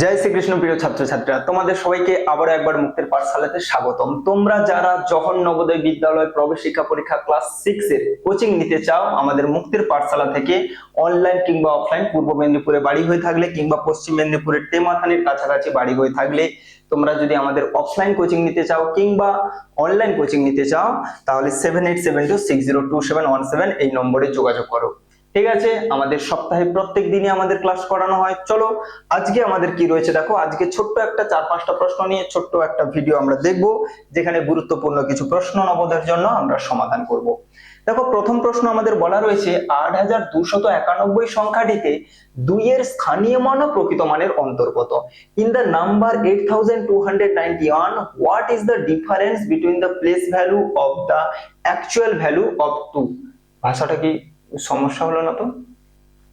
জয় শ্রীকৃষ্ণ, প্রিয় ছাত্রছাত্রীরা, তোমাদের সবাইকে আবার একবার মুক্তের পাঠশালাতে স্বাগতম। তোমরা যারা জহর নবোদয় বিদ্যালয় প্রবেশ শিক্ষা পরীক্ষা ক্লাস সিক্স এর কোচিং নিতে চাও, আমাদের মুক্তির পাঠশালা থেকে অনলাইন কিংবা অফলাইন পূর্ব মেদিনীপুরে বাড়ি হয়ে থাকলে কিংবা পশ্চিম মেদিনীপুরের টেমাথানির কাছাকাছি বাড়ি হয়ে থাকলে তোমরা যদি আমাদের অফলাইন কোচিং নিতে চাও কিংবা অনলাইন কোচিং নিতে চাও, তাহলে seven eight seven two six zero two seven one seven এই নম্বরে যোগাযোগ করো। ঠিক আছে? আমাদের সপ্তাহে প্রত্যেক দিনই আমাদের ক্লাস করানো হয়। চলো, আজকে আমাদের কি রয়েছে দেখো? আজকে ছোট্ট একটা চার পাঁচটা প্রশ্ন নিয়ে ছোট্ট একটা ভিডিও আমরা দেখব, যেখানে গুরুত্বপূর্ণ কিছু প্রশ্ন নবদের জন্য আমরা সমাধান করব। দেখো, প্রথম প্রশ্ন আমাদের বলা রয়েছে, আট হাজার দুশত একানব্বই সংখ্যাটিতে দুইয়ের স্থানীয় মান ও প্রকৃত মানের অন্তর্গত। In the number eight thousand two hundred ninety one what is the difference between the place value of the actual value of two ভাষাটা কি? সমস্যা হলো না তো?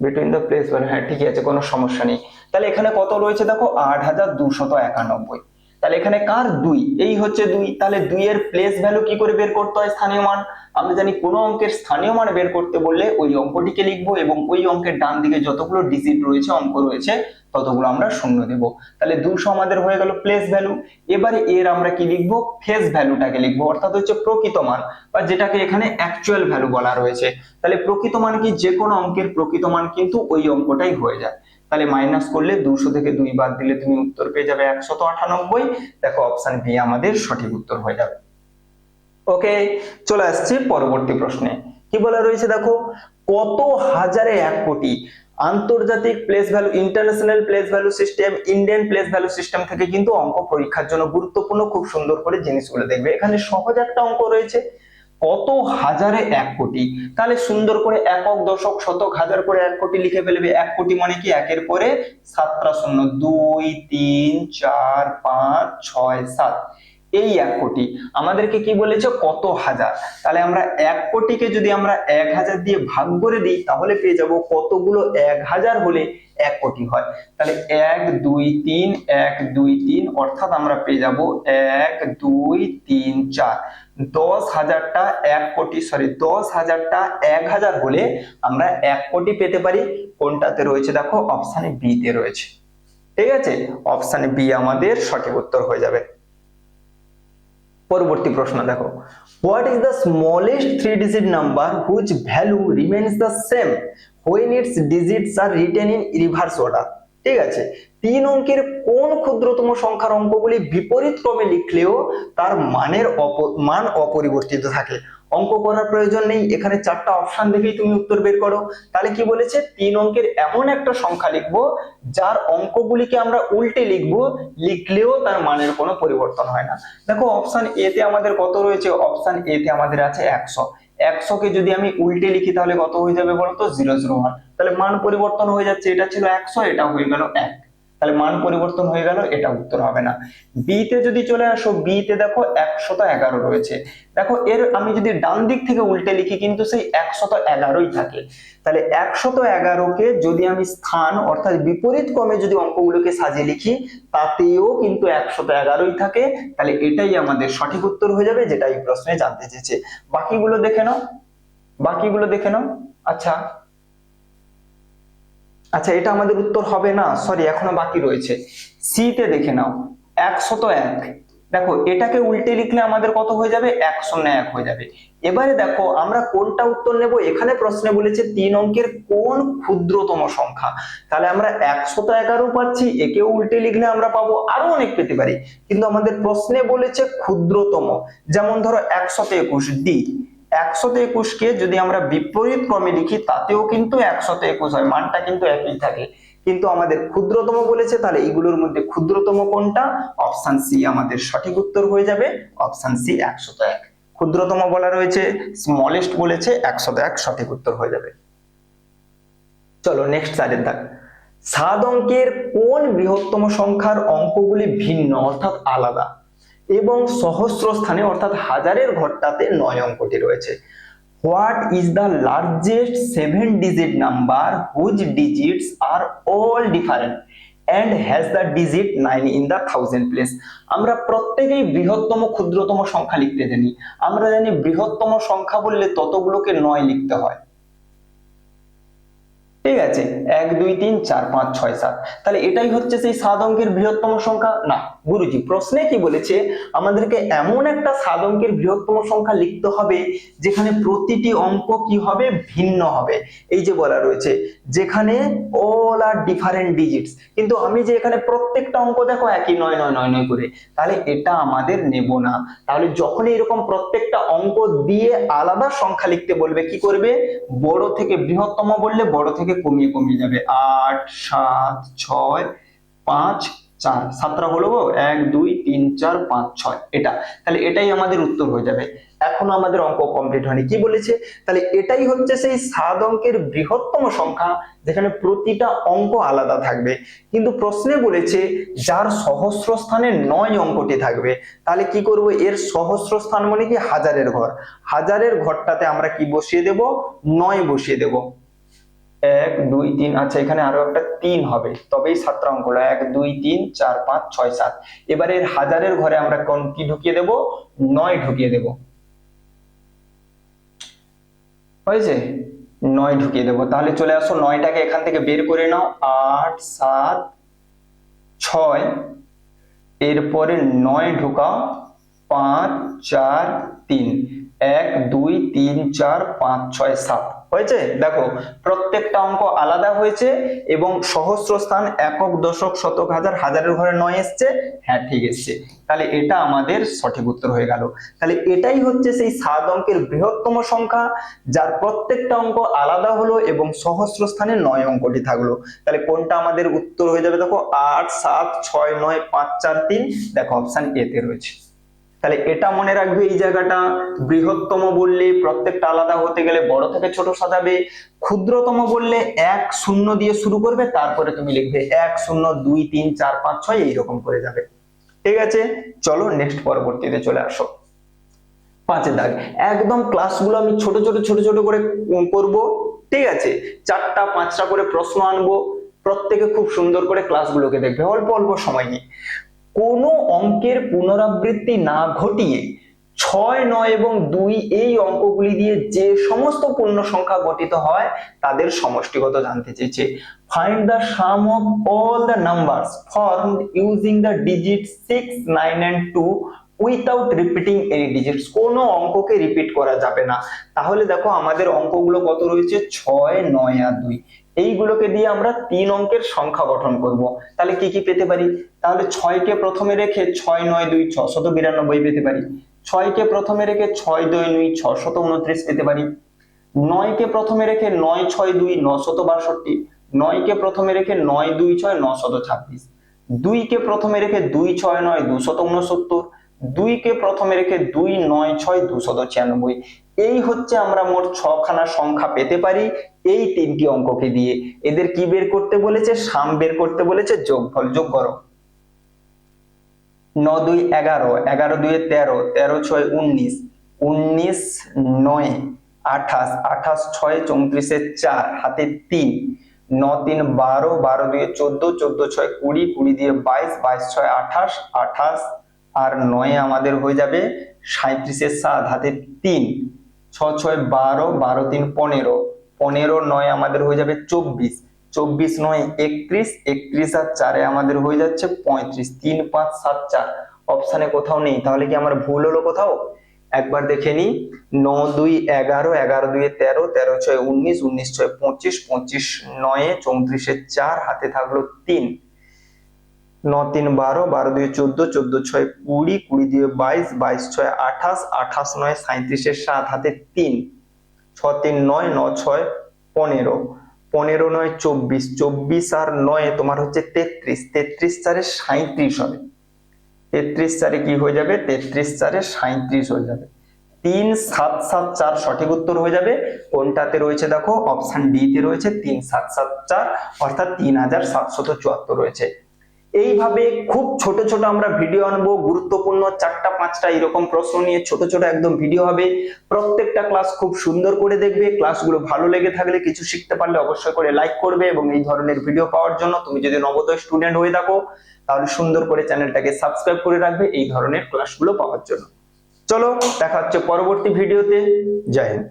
বিটুইন দ্য প্লেস হ্যাঁ ঠিকই আছে, কোনো সমস্যা নেই। তাহলে এখানে কত রয়েছে দেখো? আট হাজার দুশত একানব্বই। তাহলে এখানে কার দুই? এই হচ্ছে দুই। তাহলে দুই এর প্লেস ভ্যালু কি করে বের করতে হয়? স্থানীয় মান। আমরা জানি কোনো অঙ্কের স্থানীয় মান বের করতে বললে ওই অঙ্কটিকে লিখব এবং ওই অঙ্কের ডান দিকে যতগুলো ডিজিট রয়েছে, অঙ্ক রয়েছে, ততগুলো আমরা শূন্য দেব। তাহলে দুশো আমাদের হয়ে গেল প্লেস ভ্যালু এবারে এর আমরা কি লিখব? ফেস ভ্যালুটাকে লিখব। অর্থাৎ হচ্ছে প্রকৃত মান, বা যেটাকে এখানে অ্যাকচুয়াল ভ্যালু বলা রয়েছে। তাহলে প্রকৃত মান কি? যে কোনো অঙ্কের প্রকৃত মান কিন্তু ওই অঙ্কটাই হয়ে যায়। তাহলে মাইনাস করলে দুশো থেকে দুই বাদ দিলে তুমি উত্তর পেয়ে যাবে একশত আটানব্বই। দেখো অপশন বি আমাদের সঠিক উত্তর হয়ে যাবে। ওকে চলে আসছি পরবর্তী প্রশ্নে। কি বলা রয়েছে দেখো? কত হাজারে এক কোটি আন্তর্জাতিক place value international place value system Indian place value system থেকে কিন্তু অঙ্ক পরীক্ষার জন্য গুরুত্বপূর্ণ, খুব সুন্দর করে জিনিসগুলো দেখবে। এখানে সহজ একটা অঙ্ক রয়েছে। কত হাজারে এক কোটি? তাহলে সুন্দর করে একক, দশক, শতক, হাজার করে এক কোটি লিখে ফেলবে। এক কোটি মানে কি? একের পরে সাতটা শূন্য। দুই, তিন, চার, পাঁচ, ছয়, সাত। এই এক কোটি। আমাদেরকে কি বলেছে? কত হাজার? তাহলে আমরা এক কোটিকে যদি আমরা এক হাজার দিয়ে ভাগ করে দিই, তাহলে পেয়ে যাব কতগুলো এক হাজার হলে এক কোটি হয়। তাহলে এক, দুই, তিন, এক, দুই, তিন, অর্থাৎ আমরা পেয়ে যাব এক, দুই, তিন, চার। দশ হাজারটা এক কোটি সরি দশ হাজারটা এক হাজার হলে আমরা এক কোটি পেতে পারি। কোনটাতে রয়েছে? দেখো অপশানে বি তে রয়েছে। ঠিক আছে? অপশানে বি আমাদের সঠিক উত্তর হয়ে যাবে। পরবর্তী প্রশ্ন, দেখো। What is the smallest three digit number which value remains the same when its digits are written in reverse order ঠিক আছে? তিন অঙ্কের কোন ক্ষুদ্রতম সংখ্যার অঙ্কগুলি বিপরীত ক্রমে লিখলেও তার মানের মান অপরিবর্তিত থাকে। অঙ্ক করার প্রয়োজন নেই। এখানে চারটা অপশন দেখেই তুমি উত্তর বের করো। তাহলে কি বলেছে? তিন অঙ্কের এমন একটা সংখ্যা লিখব, যার অঙ্কগুলিকে আমরা উল্টে লিখব, লিখলেও তার মানের কোনো পরিবর্তন হয় না। দেখো অপশন এ তে আমাদের কত রয়েছে? অপশন এ তে আমাদের আছে একশো। একশোকে যদি আমি উল্টে লিখি, তাহলে কত হয়ে যাবে বলতো? জিরো জিরো ওয়ান তাহলে মান পরিবর্তন হয়ে যাচ্ছে। এটা ছিল একশো, এটা হয়ে গেল এক। তাহলে মান পরিবর্তন হয়ে গেল, এটা উত্তর হবে না। বি তে যদি চলে আসো বি তে দেখো একশত এগারো রয়েছে। দেখো, এর আমি যদি ডান দিক থেকে উল্টে লিখি, কিন্তু সেই একশত এগারোই থাকে। তাহলে একশত এগারোকে যদি আমি স্থান, অর্থাৎ বিপরীত ক্রমে যদি অঙ্কগুলোকে সাজিয়ে লিখি, তাতেও কিন্তু একশত এগারোই থাকে। তাহলে এটাই আমাদের সঠিক উত্তর হয়ে যাবে, যেটা এই প্রশ্নে জানতে চেয়েছে। বাকিগুলো দেখে নাও। বাকিগুলো দেখে নাও। আচ্ছা আচ্ছা এটা আমাদের উত্তর হবে না সরি এখনও বাকি রয়েছে। সি তে দেখে নাও একশত এক। দেখো, এটাকে উল্টে লিখলে আমাদের কত হয়ে যাবে? এক শূন্য এক হয়ে যাবে। এবারে দেখো, আমরা কোনটা উত্তর নেব? এখানে প্রশ্নে বলেছে তিন অঙ্কের কোন ক্ষুদ্রতম সংখ্যা। তাহলে আমরা একশত এগারো পাচ্ছি একে উল্টে লিখলে আমরা পাবো আরও অনেক পেতে পারি। কিন্তু আমাদের প্রশ্নে বলেছে ক্ষুদ্রতম। যেমন ধরো একশত একুশ ডি একশত একুশকে যদি আমরা বিপরীত ক্রমে লিখি, তাতেও কিন্তু একশত একুশ হয়, মানটা কিন্তু একই থাকে। কিন্তু আমাদের ক্ষুদ্রতম বলেছে, তাহলে এইগুলোর মধ্যে ক্ষুদ্রতম কোনটা? অপশন সি আমাদের সঠিক উত্তর হয়ে যাবে, অপশন সি একশত এক। ক্ষুদ্রতম বলা রয়েছে স্মলেস্ট বলেছে, একশত এক সঠিক উত্তর হয়ে যাবে। চলো নেক্সট চারের দাগ সাত অঙ্কের কোন বৃহত্তম সংখ্যার অঙ্কগুলি ভিন্ন, অর্থাৎ আলাদা। এবং সহস্র স্থানে, অর্থাৎ হাজারের ঘরটাতে নয় অঙ্কটি রয়েছে। What is the largest seven digit number whose digits are all different and has the digit nine in the thousand place আমরা প্রত্যেকেই বৃহত্তম, ক্ষুদ্রতম সংখ্যা লিখতে জানি। আমরা জানি বৃহত্তম সংখ্যা বললে ততগুলোকে নয় লিখতে হয়। ঠিক আছে? এক, দুই, তিন, চার, পাঁচ, ছয়, সাত। তাহলে এটাই হচ্ছে সেই সাত অঙ্কের বৃহত্তম সংখ্যা? না। গুরুজি, প্রশ্নে কি বলেছে, আমাদেরকে এমন একটা সাত বৃহত্তম সংখ্যা লিখতে হবে, যেখানে প্রতিটি অঙ্ক কি হবে? ভিন্ন হবে। এই যে বলা রয়েছে, যেখানে অল আর ডিফারেন্ট ডিজিটস কিন্তু আমি যে এখানে প্রত্যেকটা অঙ্ক দেখো, একই নয় নয় নয় নয় করে। তাহলে এটা আমাদের নেব না। তাহলে যখনই এরকম প্রত্যেকটা অঙ্ক দিয়ে আলাদা সংখ্যা লিখতে বলবে, কি করবে? বড় থেকে বৃহত্তম বললে বড় থেকে কমিয়ে কমিয়ে যাবে। আট, সাত, ছয়, পাঁচ চার, সাতটা হলো গো, এক, দুই, তিন, চার, পাঁচ, ছয়, এটা। তাহলে এটাই আমাদের উত্তর হয়ে যাবে। এখনও আমাদের অঙ্ক কমপ্লিট হয়নি। কি বলেছে? তাহলে এটাই হচ্ছে সেই সাত অঙ্কের বৃহত্তম সংখ্যা, যেখানে প্রতিটা অঙ্ক আলাদা থাকবে। কিন্তু প্রশ্নে বলেছে, যার সহস্র স্থানে নয় অঙ্কটি থাকবে, তাহলে কি করব? এর সহস্র স্থান মানে কি? হাজারের ঘর। হাজারের ঘরটাতে আমরা কি বসিয়ে দেব? নয় বসিয়ে দেব। এক, দুই, তিন আচ্ছা এখানে আরও একটা তিন হবে। তবেই সাতটা অঙ্ক হলো। এক, দুই, তিন, চার, পাঁচ, ছয়, সাত। এবারে এর হাজারের ঘরে আমরা কোন কি ঢুকিয়ে দেব? নয় ঢুকিয়ে দেব। হয়েছে? নয় ঢুকিয়ে দেবো। তাহলে চলে আসো, নয়টাকে এখান থেকে বের করে নাও। আট, সাত, ছয়। এরপরে নয় ঢুকাও। পাঁচ, চার, তিন। এক, দুই, তিন, চার, পাঁচ, ছয়, সাত। হয়েছে? দেখো, প্রত্যেকটা অঙ্ক আলাদা হয়েছে এবং সহস্র স্থান একক, দশক, শতক, হাজার, হাজারের ঘরে নয় এসছে। হ্যাঁ ঠিক এসছে। তাহলে এটা আমাদের সঠিক উত্তর হয়ে গেল। তাহলে এটাই হচ্ছে সেই সাত অঙ্কের বৃহত্তম সংখ্যা, যার প্রত্যেকটা অঙ্ক আলাদা হলো এবং সহস্র স্থানে নয় অঙ্কটি থাকল। তাহলে কোনটা আমাদের উত্তর হয়ে যাবে? দেখো, আট, সাত, ছয়, নয়, পাঁচ, চার, তিন। দেখো অপশান এতে রয়েছে। তাহলে এটা মনে রাখবে এই জায়গাটা। বৃহত্তম বললে প্রত্যেকটা আলাদা হতে গেলে বড় থেকে ছোট সাজাবে। ক্ষুদ্রতম বললে এক শূন্য দিয়ে শুরু করবে, তারপরে তুমি লিখবে এক শূন্য দুই তিন চার পাঁচ ছয়, এইরকম করে যাবে। ঠিক আছে? চলো নেক্সট পরবর্তীতে চলে আসো। পাঁচের দাগ। একদম ক্লাসগুলো আমি ছোট ছোট ছোট ছোট করে করব। ঠিক আছে? চারটা, পাঁচটা করে প্রশ্ন আনব। প্রত্যেকে খুব সুন্দর করে ক্লাসগুলোকে দেখবে। অল্প অল্প সময় নিয়ে। কোনো অঙ্কের পুনরাবৃত্তি না ঘটিয়ে ছয়, নয় এবং দুই এই অঙ্কগুলি দিয়ে যে সমস্ত পূর্ণ সংখ্যা গঠিত হয়, তাদের সমষ্টিগত জানতে চেয়েছে। Find the sum of all the numbers form using the digit six nine and two without repeating any digits কোনো অঙ্ককে রিপিট করা যাবে না। তাহলে দেখো আমাদের অঙ্কগুলো কত রয়েছে? ছয়, নয় আর দুই। এইগুলোকে দিয়ে আমরা তিন অঙ্কের সংখ্যা গঠন করব। তাহলে কি কি পেতে পারি? তাহলে ছয়কে প্রথমে রেখে ছয় নয় দুই ছশত বিরানব্বই পেতে পারি। ছয়কে প্রথমে রেখে ছয় দুই দুই ছশত উনত্রিশ পেতে পারি। নয়কে প্রথমে রেখে নয় ছয় দুই নশত বাষট্টি। নয়কে প্রথমে রেখে নয় দুই ছয় নশত ছাব্বিশ। দুইকে প্রথমে রেখে দুই ছয় নয় দুশত উনসত্তর। দুইকে প্রথমে রেখে দুই, নয়, ছয় দুশত ছিয়ানব্বই এই হচ্ছে আমরা মোট ছখানা সংখ্যা পেতে পারি এই তিনটি অঙ্ককে দিয়ে। এদের কি বের করতে বলেছে? সাম বের করতে বলেছে, যোগফল যোগ করো। ন দুই, এগারো এগারো, দুই, তেরো তেরো, ছয়, উনিশ উনিশ, নয়, আঠাশ আঠাশ, ছয়, চৌত্রিশে চার, হাতে তিন ন তিন, বারো বারো দিয়ে চোদ্দ চোদ্দ, ছয়, কুড়ি কুড়ি দিয়ে বাইশ বাইশ, ছয়, আঠাশ আঠাশ আর নয় আমাদের হয়ে যাবে সাঁত্রিশের সাত হাতে তিন। ছ ছয়, বারো বারো, তিন, পনেরো। পনেরো, নয় আমাদের হয়ে যাবে চব্বিশ। চব্বিশ, নয়, একত্রিশ। একত্রিশ আর চারে আমাদের হয়ে যাচ্ছে পঁয়ত্রিশ। তিন, পাঁচ, সাত, চার। অপশানে কোথাও নেই। তাহলে কি আমার ভুল হলো কোথাও? একবার দেখে নি ন দুই, এগারো এগারো, দুই, তেরো তেরো, ছয়, উনিশ উনিশ, ছয়, পঁচিশ পঁচিশ, নয়ে, চৌত্রিশের চার, হাতে থাকল তিন। ন তিন বারো বারো দুই চোদ্দ চোদ্দ ছয় কুড়ি কুড়ি দিয়ে বাইশ বাইশ ছয়, আঠাশ আঠাশ নয় সাঁত্রিশের সাত, হাতে তিন ছ তিন নয় ন ছয়, পনেরো পনেরো নয়, চব্বিশ চব্বিশ আর নয় তোমার হচ্ছে তেত্রিশ তেত্রিশ চারে সাঁত্রিশ হবে। তেত্রিশ চারে কি হয়ে যাবে? তেত্রিশ চারে সাঁত্রিশ হয়ে যাবে। তিন, সাত সাত, চার সঠিক উত্তর হয়ে যাবে। কোনটাতে রয়েছে দেখো? অপশন ডি তে রয়েছে তিন, সাত সাত, চার, অর্থাৎ তিন হাজার সাতশত চুয়াত্তর রয়েছে। এইভাবে খুব ছোট ছোট আমরা ভিডিও আনব, গুরুত্বপূর্ণ চারটা, পাঁচটা এরকম প্রশ্ন নিয়ে ছোট ছোট একদম ভিডিও হবে। প্রত্যেকটা ক্লাস খুব সুন্দর করে দেখবে ক্লাসগুলো ভালো লেগে থাকলে কিছু শিখতে পারলে অবশ্যই করে লাইক করবে এবং এই ধরনের ভিডিও পাওয়ার জন্য তুমি যদি নবোদয় স্টুডেন্ট হয়ে থাকো, তাহলে সুন্দর করে চ্যানেলটাকে সাবস্ক্রাইব করে রাখবে এই ধরনের ক্লাসগুলো পাওয়ার জন্য। চলো, দেখা হচ্ছে পরবর্তী ভিডিওতে জয় হিন্দ।